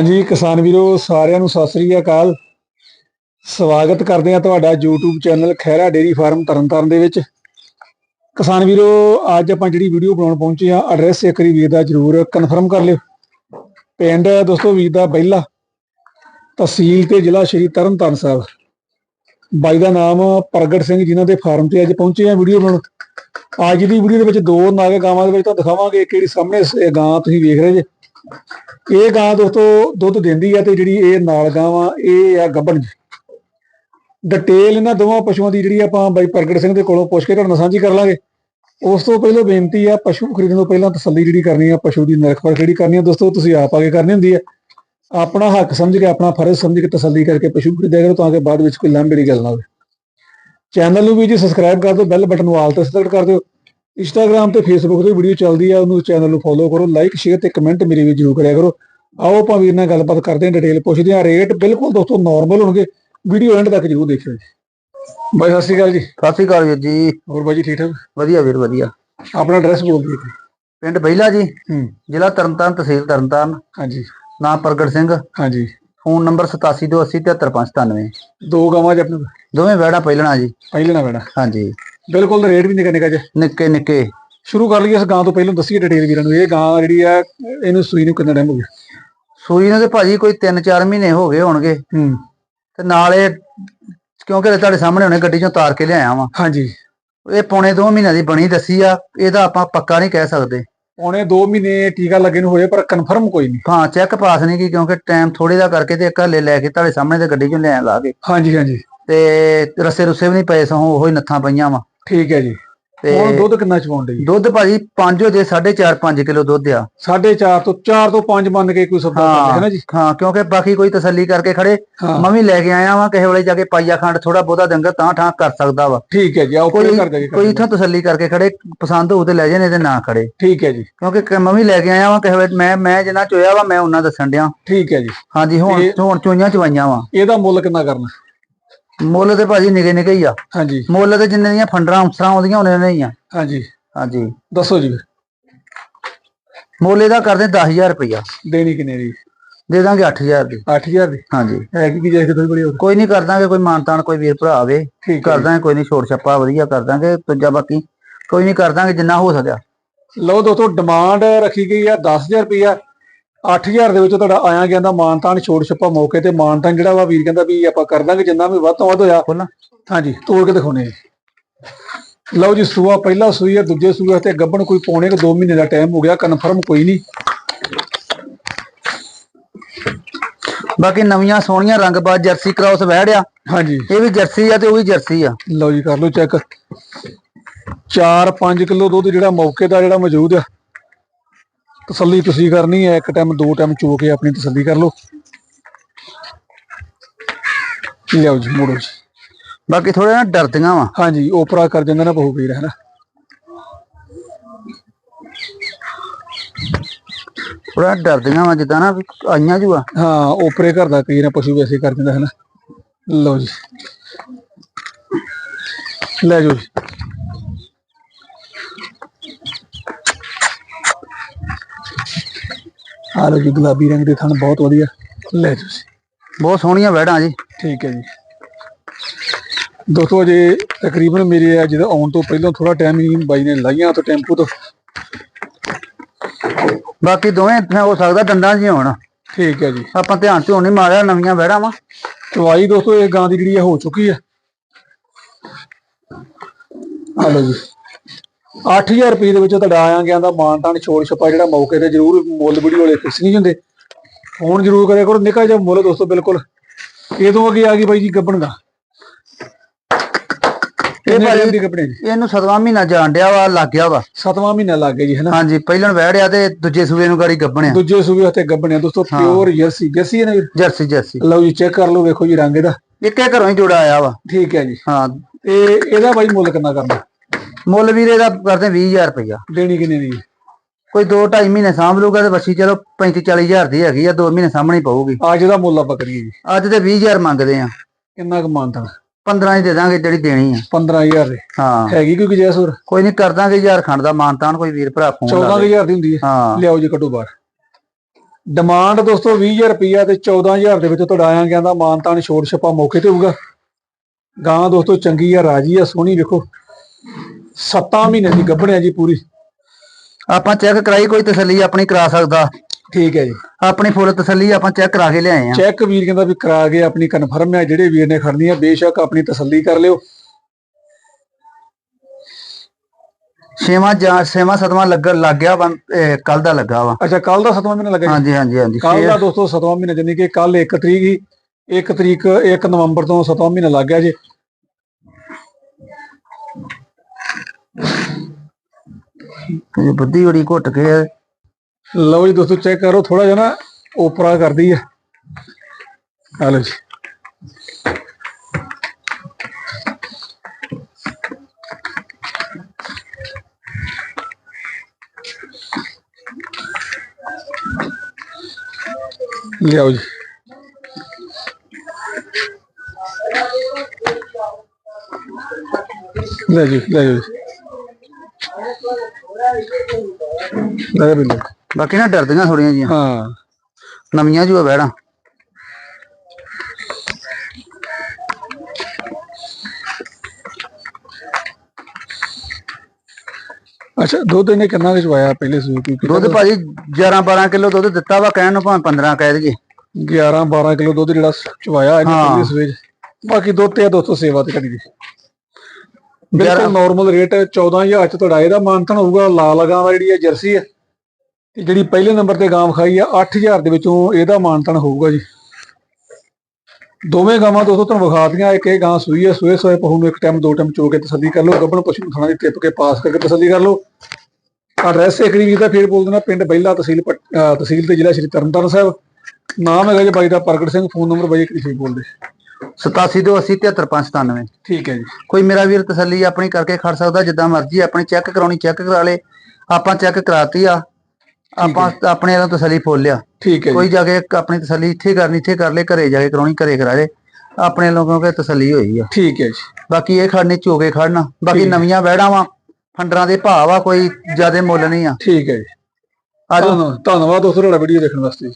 ਹਾਂਜੀ, ਕਿਸਾਨ ਵੀਰੋ, ਸਾਰਿਆਂ ਨੂੰ ਸਤਿ ਸ੍ਰੀ ਅਕਾਲ। ਸਵਾਗਤ ਕਰਦੇ ਹਾਂ ਤੁਹਾਡਾ YouTube channel Khaira dairy farm Tarn Taran ਦੇ ਵਿੱਚ। ਕਿਸਾਨ ਵੀਰੋ, ਅੱਜ ਆਪਾਂ ਜਿਹੜੀ ਵੀਡੀਓ ਬਣਾਉਣ ਪਹੁੰਚੇ ਆ ਐਡਰੈਸ ਇੱਕ ਵਾਰੀ ਵੀਰ ਦਾ ਜਰੂਰ ਕਨਫਰਮ ਕਰ ਲਿਓ। ਪਿੰਡ ਦੋਸਤੋ ਵੀਰ ਦਾ ਬਹਿਲਾ, ਤਹਿਸੀਲ ਤੇ ਜ਼ਿਲ੍ਹਾ ਸ਼੍ਰੀ ਤਰਨਤਾਰਨ ਸਾਹਿਬ। ਬਾਈ ਦਾ ਨਾਮ ਪ੍ਰਗਟ ਸਿੰਘ, ਜਿਨ੍ਹਾਂ ਦੇ ਫਾਰਮ ਤੇ ਅੱਜ ਪਹੁੰਚੇ ਆ ਵੀਡੀਓ ਬਣਾਉਣ। ਅੱਜ ਦੀ ਵੀਡੀਓ ਦੇ ਵਿੱਚ ਦੋ ਨਾਗ ਗਾਵਾਂ ਦੇ ਵਿੱਚ ਤਾਂ ਦਿਖਾਵਾਂਗੇ ਕਿਹੜੀ ਸਾਹਮਣੇ ਗਾਂ ਤੁਸੀਂ ਵੇਖ ਰਹੇ ਜੇ। ਇਹ ਗਾਂ ਦੋਸਤੋ ਦੁੱਧ ਦਿੰਦੀ ਆ ਤੇ ਜਿਹੜੀ ਇਹ ਨਾਲ ਗਾਂ ਵਾ, ਇਹ ਆ ਗੱਭਣ ਡਿਟੇਲ ਇਹਨਾਂ ਦੋਵਾਂ ਪਸ਼ੂਆਂ ਦੀ ਜਿਹੜੀ ਆਪਾਂ ਬਾਈ ਪ੍ਰਗਟ ਸਿੰਘ ਦੇ ਕੋਲੋਂ ਪੁੱਛ ਕੇ ਤੁਹਾਡੇ ਨਾਲ ਸਾਂਝੀ ਕਰ ਲਾਂਗੇ। ਉਸ ਤੋਂ ਪਹਿਲਾਂ ਬੇਨਤੀ ਆ, ਪਸ਼ੂ ਖਰੀਦਣ ਤੋਂ ਪਹਿਲਾਂ ਤਸੱਲੀ ਜਿਹੜੀ ਕਰਨੀ ਆ, ਪਸ਼ੂ ਦੀ ਨਿਰਖ ਜਿਹੜੀ ਕਰਨੀ ਆ, ਦੋਸਤੋ ਤੁਸੀਂ ਆਪ ਆਗੇ ਕਰਨੀ ਹੁੰਦੀ ਆ। ਆਪਣਾ ਹੱਕ ਸਮਝ ਕੇ, ਆਪਣਾ ਫਰਜ਼ ਸਮਝ ਕੇ ਤਸੱਲੀ ਕਰਕੇ ਪਸ਼ੂ ਖਰੀਦਿਆ ਕਰੋ ਤਾਂ ਕਿ ਬਾਅਦ ਵਿੱਚ ਕੋਈ ਲੰਬੜੀ ਗੱਲ ਨਾ ਹੋਵੇ। ਚੈਨਲ ਨੂੰ ਵੀ ਜੀ ਸਬਸਕ੍ਰਾਈਬ ਕਰ ਦਿਓ ਬੈਲ ਬਟਨ ਨੂੰ ਆਲ ਤੇ ਸੈਟ ਕਰ ਦਿਓ। ਇੰਸਟਾਗ੍ਰam ਤੇ ਫੇਸਬੁੱਕ ਤੇ ਵੀਡੀਓ ਚੱਲਦੀ ਆ ਉਹਨੂੰ ਚੈਨਲ ਨੂੰ ਫੋਲੋ ਕਰੋ ਲਾਈਕ ਸ਼ੇਅਰ ਤੇ ਕਮੈਂਟ ਮੇਰੇ ਵੀ ਜਰੂਰ ਕਰਿਆ ਕਰੋ। ਆਓ ਆਪਾਂ ਵੀਰ ਨਾਲ ਗੱਲਬਾਤ ਕਰਦੇ ਹਾਂ ਡਿਟੇਲ ਪੁੱਛਦੇ ਹਾਂ। ਰੇਟ ਬਿਲਕੁਲ ਦੋਸਤੋ ਨਾਰਮਲ ਹੋਣਗੇ। ਵੀਡੀਓ ਐਂਡ ਤੱਕ ਜਰੂਰ ਦੇਖਿਓ ਜੀ। ਬਾਈ ਸਤਿ ਸ਼੍ਰੀ ਅਕਾਲ ਜੀ। ਸਤਿ ਸ਼੍ਰੀ ਅਕਾਲ ਵੀਰ ਜੀ। ਹੋਰ ਬਾਈ ਜੀ ਠੀਕ ਠਾਕ? ਵਧੀਆ ਵੀਰ ਵਧੀਆ। ਆਪਣਾ ਐਡਰੈਸ ਬੋਲ ਦਿਓ। ਪਿੰਡ ਬਹਿਲਾ ਜੀ। ਜ਼ਿਲ੍ਹਾ ਤਰਨਤਾਰਨ ਤਹਿਸੀਲ ਤਰਨਤਾਰਨ। ਹਾਂਜੀ। ਨਾਮ ਪ੍ਰਗਟ ਸਿੰਘ। ਹਾਂਜੀ। ਫੋਨ ਨੰਬਰ 8728073597 ਦੋ ਗਾਵਾਂ ਜੀ ਆਪਣੇ ਕੋਲ। ਦੋਵੇਂ ਵੈੜਾ ਪਹਿਲਣਾ ਜੀ। ਪਹਿਲੇ ਨਾ ਬੈਣਾ ਹਾਂਜੀ। ਬਿਲਕੁਲ ਰੇਟ ਵੀ ਨਿਕਾ ਨਿਕਾ ਜਿਹਾ ਨਿੱਕੇ ਨਿੱਕੇ। ਸ਼ੁਰੂ ਕਰ ਲਈਏ ਇਸ ਗਾਂ ਤੋਂ ਪਹਿਲਾਂ ਦੱਸੀਏ ਡਿਟੇਲ ਵੀਰਾਂ ਨੂੰ। ਇਹ ਗਾਂ ਜਿਹੜੀ ਆ ਇਹਨੂੰ ਸੂਈ ਨੂੰ ਕਿੰਨਾ ਟਾਈਮ ਹੋ ਗਿਆ? ਸੂਈ ਨੂੰ ਤੇ ਭਾਜੀ ਕੋਈ 3-4 ਮਹੀਨੇ ਹੋ ਗਏ ਹੋਣਗੇ। ਹੂੰ। ਤੇ ਨਾਲ ਇਹ ਕਿਉਂਕਿ ਤੁਹਾਡੇ ਸਾਹਮਣੇ ਹੁਣੇ ਗੱਡੀ ਚੋਂ ਤਾਰ ਕੇ ਲਿਆਇਆ ਵਾਂ। ਹਾਂਜੀ। ਇਹ ਪੌਣੇ 2 ਮਹੀਨਿਆਂ ਦੀ ਬਣੀ ਦੱਸੀ ਆ ਇਹਦਾ ਆਪਾਂ ਪੱਕਾ ਨਹੀਂ ਕਹਿ ਸਕਦੇ। ਪੌਣੇ 2 ਮਹੀਨੇ ਟੀਕਾ ਲੱਗੇ ਨੂੰ ਹੋਏ ਪਰ ਕਨਫਰਮ ਕੋਈ ਨਹੀਂ। ਹਾਂ ਚੈੱਕ ਪਾਸ ਨਹੀਂ ਕੀ ਕਿਉਂਕਿ ਟਾਈਮ ਥੋੜੇ ਦਾ ਕਰਕੇ ਤੇ ਇੱਕ ਹਲੇ ਲੈ ਕੇ ਤੁਹਾਡੇ ਸਾਹਮਣੇ ਤੇ ਗੱਡੀ ਚੋਂ ਲਿਆਇਆ ਲਾ ਕੇ। ਹਾਂਜੀ ਹਾਂਜੀ। ਤੇ ਰਸੇ ਰੁਸੇ ਵੀ ਨਹੀਂ ਪਏ ਸੋ ਉਹ ਹੀ ਨੱਥਾਂ ਪਈਆਂ ਵਾ। ਠੀਕ ਹੈ ਜੀ। ਤੇ ਹੁਣ ਦੁੱਧ ਕਿੰਨਾ ਚਵਾਉਂਦੇ ਜੀ ਦੁੱਧ ਭਾਜੀ 5 ਦੇ 4.5 5 ਕਿਲੋ ਦੁੱਧ ਆ। 4.5 ਤੋਂ 4 ਤੋਂ 5 ਮੰਨ ਕੇ ਕੋਈ ਸੌਦਾ ਕਰਦੇ ਹੈ ਨਾ ਜੀ? ਹਾਂ ਕਿਉਂਕਿ ਬਾਕੀ ਕੋਈ ਤਸੱਲੀ ਕਰਕੇ ਖੜੇ। ਮੈਂ ਵੀ ਲੈ ਕੇ ਆਇਆ ਵਾਂ ਕਿਸੇ ਵੇਲੇ ਜਾ ਕੇ ਪਾਈਆ ਖੰਡ ਥੋੜਾ ਬਹੁਤਾ ਡੰਗਰ ਤਾਂ ਠਾਂ ਕਰ ਸਕਦਾ ਵਾ। ਠੀਕ ਹੈ ਜੀ ਆਓ ਕੋਈ ਕਰ ਦੇ ਕੋਈ ਇਥੋਂ ਤਸੱਲੀ ਕਰਕੇ ਖੜੇ ਪਸੰਦ ਹੋਊ ਤੇ ਲੈ ਜੇ ਨਹੀਂ ਤੇ ਨਾ ਖੜੇ। ਠੀਕ ਹੈ ਜੀ। ਕਿਉਂਕਿ ਮੈਂ ਵੀ ਲੈ ਕੇ ਆਇਆ ਵਾਂ ਕਿਸੇ ਵੇਲੇ ਮੈਂ ਮੈਂ ਜਿੰਨਾ ਚੋਇਆ ਵਾ ਮੈਂ ਉਹਨਾਂ ਦੱਸਣ ਡਿਆ। ਠੀਕ ਹੈ ਜੀ। ਹਾਂਜੀ ਹੁਣ ਹੁਣ ਚੋਈਆਂ ਚਵਾਈਆਂ ਵਾ। ਇਹਦਾ ਮੁੱਲ ਕਿੰਨਾ ਕਰਨਾ? ਮੁੱਲ ਤੇ ਭਾਜੀ ਨਿਗੇ ਨਿਗੇ ਹੀ ਆ। ਹਾਂਜੀ। ਮੁੱਲ ਤੇ ਜਿੰਨੇ ਦੀਆਂ ਫੰਡਰਾਂ ਉਸਰਾਂ ਆਉਂਦੀਆਂ ਉਹਨਾਂ ਨੇ ਹੀ ਆ। ਹਾਂਜੀ। ਹਾਂਜੀ। ਦੱਸੋ ਜੀ। ਮੁੱਲ ਇਹਦਾ ਕਰਦੇ 10000 ਰੁਪਇਆ ਦੇਣੀ ਕਿੰਨੇ ਦੀ? ਦੇ ਦਾਂਗੇ 8000 ਦੀ। 8000 ਦੀ? ਹਾਂਜੀ। ਹੈ ਕਿ ਜਾਇਜ਼ ਥੋੜੀ ਬੜੀ ਹੋਰ? ਕੋਈ ਨਹੀਂ ਕਰ ਦਾਂਗੇ ਕੋਈ ਮਾਨਤਾਨ ਕੋਈ ਵੀਰ ਭਰਾ ਆਵੇ। ਕਰ ਦਾਂਗੇ ਕੋਈ ਨਹੀਂ ਛੋੜ ਛੱਪਾ ਵਧੀਆ ਕਰ ਦਾਂਗੇ ਦੂਜਾ ਬਾਕੀ ਕੋਈ ਨਹੀਂ ਕਰ ਦਾਂਗੇ ਜਿੰਨਾ ਹੋ ਸਕਿਆ। ਜੀ। ਲਓ ਦੋਸਤੋ ਡਿਮਾਂਡ ਰੱਖੀ ਗਈ ਆ 10000 ਰੁਪਇਆ 8000 ਦੇ ਵਿੱਚ ਤੁਹਾਡਾ ਆਇਆ ਗਿਆ ਦਾ ਮਾਨਤਾਨ ਛੋੜ ਛੱਪਾ ਮੌਕੇ ਤੇ। ਮਾਨਤਾਨ ਜਿਹੜਾ ਵਾ ਵੀਰ ਕਹਿੰਦਾ ਵੀ ਆਪਾਂ ਕਰ ਦਾਂਗੇ ਜਿੰਨਾ ਵੀ ਵੱਧ ਤੋਂ ਵੱਧ ਹੋਇਆ। ਹਾਂਜੀ ਤੋੜ ਕੇ ਦਿਖਾਉਣੇ ਆ। ਜੀ। ਲਓ ਜੀ ਸੂਆ ਪਹਿਲਾ ਸੂਈ ਆ ਦੂਜੇ ਸੂਏ ਤੇ ਗੱਬਣ ਕੋਈ ਪੌਣੇ ਕੁ 2 ਮਹੀਨੇ ਦਾ ਟਾਈਮ ਹੋ ਗਿਆ ਕਨਫਰਮ ਕੋਈ ਨਹੀਂ। ਬਾਕੀ ਨਵੀਆਂ ਸੋਹਣੀਆਂ ਰੰਗਬਾਜ਼ ਜਰਸੀ ਕ੍ਰਾਸ ਵਹਿੜਿਆ ਹਾਂਜੀ। ਇਹ ਵੀ ਜਰਸੀ ਆ ਤੇ ਉਹ ਵੀ ਜਰਸੀ ਆ। ਲਓ ਜੀ ਕਰ ਲਓ ਚੈੱਕ 4-5 ਕਿਲੋ ਦੁੱਧ ਜਿਹੜਾ ਮੌਕੇ ਦਾ ਜਿਹੜਾ ਮੌਜੂਦ ਆ। ਤਸੱਲੀ ਤੁਸੀਂ ਕਰਨੀ ਹੈ ਇੱਕ ਟਾਈਮ ਦੋ ਟਾਈਮ ਚੋ ਕੇ ਆਪਣੀ ਤਸੱਲੀ ਕਰ ਲਓ। ਲਿਆਓ ਜੀ ਮੋੜੋ ਜੀ। ਬਾਕੀ ਥੋੜਾ ਨਾ ਡਰਦੀਆਂ ਵਾ। ਹਾਂਜੀ ਓਪਰਾ ਕਰ ਜਾਂਦਾ ਨਾ ਬਹੁ ਵੀਰ ਹੈ ਨਾ। ਥੋੜਾ ਡਰਦੀਆਂ ਵਾ ਜਿੱਦਾਂ ਨਾ ਵੀ ਆਈਆਂ ਜੂ ਆ ਹਾਂ ਓਪਰੇ ਘਰ ਦਾ ਕਈ ਨਾ ਪਸ਼ੂ ਵੈਸੇ ਕਰ ਦਿੰਦਾ ਹੈ ਨਾ। ਲਓ ਜੀ। ਲੈ ਜਾਓ ਜੀ। ਆ ਲਓ ਜੀ ਗੁਲਾਬੀ ਰੰਗ ਦੇ ਥਣ ਬਹੁਤ ਵਧੀਆ। ਲੈ ਜੀ। ਬਹੁਤ ਸੋਹਣੀਆਂ ਵਹਿੜਾਂ ਜੀ। ਠੀਕ ਹੈ ਜੀ। ਦੋਸਤੋ ਜੇ ਤਕਰੀਬਨ ਮੇਰੇ ਅੱਜ ਦਾ ਆਉਣ ਤੋਂ ਪਹਿਲਾਂ ਥੋੜਾ ਟਾਈਮ ਹੀ ਬਾਈ ਨੇ ਲਾਈਆਂ ਤੋਂ ਟੈਂਪੂ ਤੋਂ। ਬਾਕੀ ਦੋਵੇਂ ਹੋ ਸਕਦਾ ਦੰਦਾਂ ਹੀ ਹੋਣ। ਠੀਕ ਹੈ ਜੀ। ਆਪਾਂ ਧਿਆਨ ਧਿਉਣ ਨਹੀਂ ਮਾਰਿਆ ਨਵੀਆਂ ਵਹਿੜਾਂ ਵਾ। ਚਵਾਈ ਦੋਸਤੋ ਇਹ ਗਾਂ ਦੀ ਜਿਹੜੀ ਆ ਹੋ ਚੁੱਕੀ ਆ ਆ ਲਓ ਜੀ। 8000 ਰੁਪਏ ਦੇ ਵਿੱਚ ਤੁਹਾਡਾ ਆਇਆ ਗਿਆ ਦਾ ਮਾਨਤਾਨ ਛੋੜ ਛਪਾ ਜਿਹੜਾ ਮੌਕੇ ਤੇ ਜ਼ਰੂਰ ਮੁੱਲ ਵੀਡੀਓ ਵਾਲੇ ਫਿਕਸ ਨਹੀਂ ਹੁੰਦੇ। ਫੋਨ ਜ਼ਰੂਰ ਕਰਿਆ ਕਰੋ ਨਿਕਾ ਜਿਹਾ ਮੁੱਲ ਦੋਸਤੋ ਬਿਲਕੁਲ। ਇਹ ਤੋਂ ਅੱਗੇ ਆ ਗਈ ਬਾਈ ਜੀ ਗੱਬਣ ਦਾ। ਇਹ ਇਹਨੂੰ ਸਤਵਾਂ ਮਹੀਨਾ ਜਾਣ ਡਿਆ ਵਾ ਲੱਗ ਗਿਆ ਵਾ। ਸਤਵਾਂ ਮਹੀਨਾ ਲੱਗ ਗਿਆ ਜੀ ਹੈਨਾ? ਹਾਂਜੀ ਪਹਿਲਣ ਵਹਿੜਿਆ ਤੇ ਦੂਜੇ ਸੂਏ ਨੂੰ ਗਾੜੀ ਗੱਬਣਿਆ। ਦੂਜੇ ਸੂਬੇ ਉੱਤੇ ਗੱਬਣੇ ਦੋਸਤੋ ਪਿਓਰ ਜਰਸੀ ਜਰਸੀ ਨਾ? ਜਰਸੀ ਜਰਸੀ ਲਓ ਜੀ ਚੈੱਕ ਕਰ ਲਓ ਵੇਖੋ ਜੀ ਰੰਗ ਇਹਦਾ। ਇੱਕੇ ਘਰੋਂ ਹੀ ਜੋੜਾ ਆਇਆ ਵਾ। ਠੀਕ ਹੈ ਜੀ। ਹਾਂ। ਤੇ ਇਹਦਾ ਬਾਈ ਮੁੱਲ ਕਿੰਨਾ ਕਰਨਾ? ਮੁੱਲ ਵੀਰੇ ਦਾ ਕਰਦੇ 20000 ਰੁਪਇਆ ਦੇਣੀ ਕਿੰਨੇ ਦੀ? ਕੋਈ 2.5 ਮਹੀਨੇ ਸਾਂਭ ਲੂਗਾ ਤੇ ਬੱਚੀ ਚਲੋ 35 40000 ਦੀ ਹੈਗੀ ਆ 2 ਮਹੀਨੇ ਸਾਹਮਣੇ ਪਊਗੀ। ਅੱਜ ਦਾ ਮੁੱਲ ਆਪਾਂ ਕਰੀਏ ਜੀ। ਅੱਜ ਤੇ 20000 ਮੰਗਦੇ ਆ। ਕਿੰਨਾ ਕੁ ਮਾਨਤਾ 15 ਹੀ ਦੇ ਦਾਂਗੇ ਜਿਹੜੀ ਦੇਣੀ ਆ। 15000 ਦੇ। ਹਾਂ। ਹੈਗੀ ਕੋਈ ਗੁੰਜਾਇਸ਼ ਹੋਰ? ਕੋਈ ਨਹੀਂ ਕਰ ਦਾਂਗੇ ਯਾਰ ਖੰਡ ਦਾ ਮਾਨਤਾਨ ਕੋਈ ਵੀਰ ਭਰਾ ਫੋਨ ਲਾ ਦੇ। 14000 ਦੀ ਹੁੰਦੀ ਹੈ ਹਾਂ। ਲਿਆਓ ਜੀ ਕੱਢੋ ਬਾਹਰ। ਡਿਮਾਂਡ ਦੋਸਤੋ 20000 ਰੁਪਈਆ ਤੇ 14000 ਦੇ ਵਿੱਚ ਤੁਹਾਡਾ ਆਇਆ ਗਿਆ ਦਾ ਮਾਨਤਾਨ ਛੋੜ ਛਪਾ ਮੌਕੇ ਤੇ ਹੋਊਗਾ। ਗਾਂ ਦੋਸਤੋ ਚੰਗੀ ਆ ਰਾਜੀ ਆ ਸੋਹਣੀ ਵੇਖੋ। 7 ਮਹੀਨੇ ਦੀ ਗੱਭਣ ਜੀ ਪੂਰੀ। ਆਪਾਂ ਚੈੱਕ ਕਰਾਈ ਕੋਈ ਤਸੱਲੀ ਆਪਣੀ ਕਰਾ ਸਕਦਾ। ਠੀਕ ਹੈ ਜੀ। ਆਪਣੀ ਫੁੱਲ ਤਸੱਲੀ ਆਪਾਂ ਚੈੱਕ ਕਰਾ ਕੇ ਲਿਆਏ ਆ। ਚੈੱਕ ਵੀਰ ਕਹਿੰਦਾ ਵੀ ਕਰਾ ਕੇ ਆਪਣੀ ਕਨਫਰਮ ਹੈ ਜਿਹੜੇ ਵੀਰ ਨੇ ਖੜਨੀ ਆ ਬੇਸ਼ੱਕ ਆਪਣੀ ਤਸੱਲੀ ਕਰ ਲਿਓ। ਛੇਵਾਂ ਜਾਂ ਛੇਵਾਂ ਸਤਵਾਂ ਲੱਗ ਲੱਗ ਗਿਆ ਕੱਲ ਦਾ ਲੱਗਾ ਵਾ। ਅੱਛਾ ਕੱਲ ਦਾ 7ਵਾਂ ਮਹੀਨਾ ਲੱਗਾ ਹਾਂਜੀ ਹਾਂਜੀ ਹਾਂਜੀ। ਕੱਲ ਦਾ ਦੋਸਤੋ 7ਵਾਂ ਮਹੀਨਾ ਜਾਨੀ ਕਿ ਕੱਲ 1 ਤਰੀਕ ਹੀ 1 ਤਰੀਕ 1 ਨਵੰਬਰ ਤੋਂ 7ਵਾਂ ਮਹੀਨਾ ਲੱਗ ਗਿਆ ਜੀ। ਇਹ ਬੁੱਧੀ ਬੜੀ ਘੁੱਟ ਕੇ ਲਓ ਜੀ ਦੋਸਤੋ ਚੈੱਕ ਕਰੋ ਥੋੜਾ ਜਿਹਾ ਨਾ ਓਪਰਾ ਕਰਦੀ ਹੈ ਆ ਲਓ ਜੀ। ਲਿਆਓ ਜੀ। ਲੈ ਜੀ ਲੈ ਜੀ। ਲੈ ਬਿੱਲੋ ਬਾਕੀ ਨਾ ਡਰਦੀਆਂ ਥੋੜੀਆਂ ਜੀਆਂ। ਹਾਂ। ਨਵੀਆਂ ਜੂਆ ਬੈੜਾਂ ਅੱਛਾ ਦੁੱਧ ਇਹਨੇ ਕਿੰਨਾ ਕੁ ਚਵਾਇਆ ਪਹਿਲੇ ਸੂਈ ਕੀ ਦੁੱਧ ਭਾਜੀ 11 12 ਕਿਲੋ ਦੁੱਧ ਦਿੱਤਾ ਵਾ ਕਹਿਣ ਨੂੰ ਭਾਵੇਂ 15 ਕਹਿ ਦਈਏ। 11 12 ਕਿਲੋ ਦੁੱਧ ਜਿਹੜਾ ਚਵਾਇਆ ਇਹਨੇ। ਪਹਿਲੇ ਸੂਈ 'ਚ। ਬਾਕੀ ਦੁੱਧ ਤੇ ਆ ਦੋਸਤੋ ਸੇਵਾ ਤੇ ਕਰੀ ਦੀ। ਬਿਲਕੁਲ ਨਾਰਮਲ ਰੇਟ 14000 ਚ ਤੁਹਾਡਾ ਇਹਦਾ ਮਾਨਤਨ ਹੋਊਗਾ ਲਾਲ ਗਾਂ ਦਾ ਜਿਹੜੀ ਜਰਸੀ ਹੈ ਤੇ ਜਿਹੜੀ ਪਹਿਲੇ ਨੰਬਰ ਤੇ ਗਾਂ ਖਾਈ ਆ 8000 ਦੇ ਵਿੱਚੋਂ ਇਹਦਾ ਮਾਨਤਨ ਹੋਊਗਾ ਜੀ। ਦੋਵੇਂ ਗਾਵਾਂ ਦੋਸਤੋ ਤੁਹਾਨੂੰ ਵਿਖਾਤੀਆਂ ਇੱਕ ਇਹ ਗਾਂ ਸੂਈ ਹੈ ਸੂਏ ਸੋਏ ਪਹੁ ਨੂੰ ਇੱਕ ਟਾਈਮ ਦੋ ਟਾਈਮ ਚੋ ਕੇ ਤਸੱਲੀ ਕਰ ਲਓ ਗੱਬਣ ਪਸ਼ੂ ਥਾਣਾ ਦੀ ਟਿਪ ਕੇ ਪਾਸ ਕਰਕੇ ਤਸੱਲੀ ਕਰ ਲਓ। ਐਡਰੈਸ ਇੱਕ ਰੀਵੀ ਦਾ ਫੇਰ ਬੋਲ ਦੇਣਾ ਪਿੰਡ ਬਹਿਲਾ ਤਹਿਸੀਲ ਤਹਿਸੀਲ ਤੇ ਜ਼ਿਲ੍ਹਾ ਸ਼੍ਰੀ ਤਰਨਤਾਰਨ ਸਾਹਿਬ। ਨਾਮ ਹੈਗਾ ਜੀ ਬਾਈ ਦਾ ਪ੍ਰਗਟ ਸਿੰਘ ਫੋਨ ਨੰਬਰ ਬਾਈ ਇੱਕ ਰੀਵੀ ਬੋਲ ਦੇ 8728379597 ਠੀਕ ਹੈ ਜੀ। ਕੋਈ ਮੇਰਾ ਵੀਰ ਤਸੱਲੀ ਆਪਣੀ ਕਰਕੇ ਖੜ ਸਕਦਾ ਜਿੱਦਾਂ ਮਰਜ਼ੀ ਆਪਣੀ ਚੈੱਕ ਕਰਾਉਣੀ ਚੈੱਕ ਕਰਾ ਲੇ। ਆਪਾਂ ਚੈੱਕ ਕਰਾਤੀ ਆ। ਆਪਾਂ ਆਪਣੇ ਨਾਲ ਤਸੱਲੀ ਫੋਲ ਲਿਆ ਠੀਕ ਹੈ ਕੋਈ ਜਾ ਕੇ ਆਪਣੀ ਤਸੱਲੀ ਇੱਥੇ ਕਰਨੀ ਇੱਥੇ ਕਰ ਲੇ ਘਰੇ ਜਾ ਕੇ ਕਰਾਉਣੀ ਘਰੇ ਕਰਾ ਲੇ। ਆਪਣੇ ਲੋਕਾਂ ਕੇ ਤਸੱਲੀ ਹੋਈ ਆ। ਠੀਕ ਹੈ ਜੀ। ਬਾਕੀ ਇਹ ਖੜਨੀ ਚੋਗੇ ਖੜਨਾ। ਬਾਕੀ ਨਵੀਆਂ ਵਹਿੜਾਂ ਵਾ ਫੰਡਰਾਂ ਦੇ ਭਾਅ ਵਾ ਕੋਈ ਜ਼ਿਆਦਾ ਮੁੱਲ ਨਹੀਂ ਆ। ਠੀਕ ਹੈ ਜੀ। ਆਜੋ। ਧੰਨਵਾਦ ਦੋਸਤੋ ਤੁਹਾਡਾ ਵੀਡੀਓ ਦੇਖਣ ਵਾਸਤੇ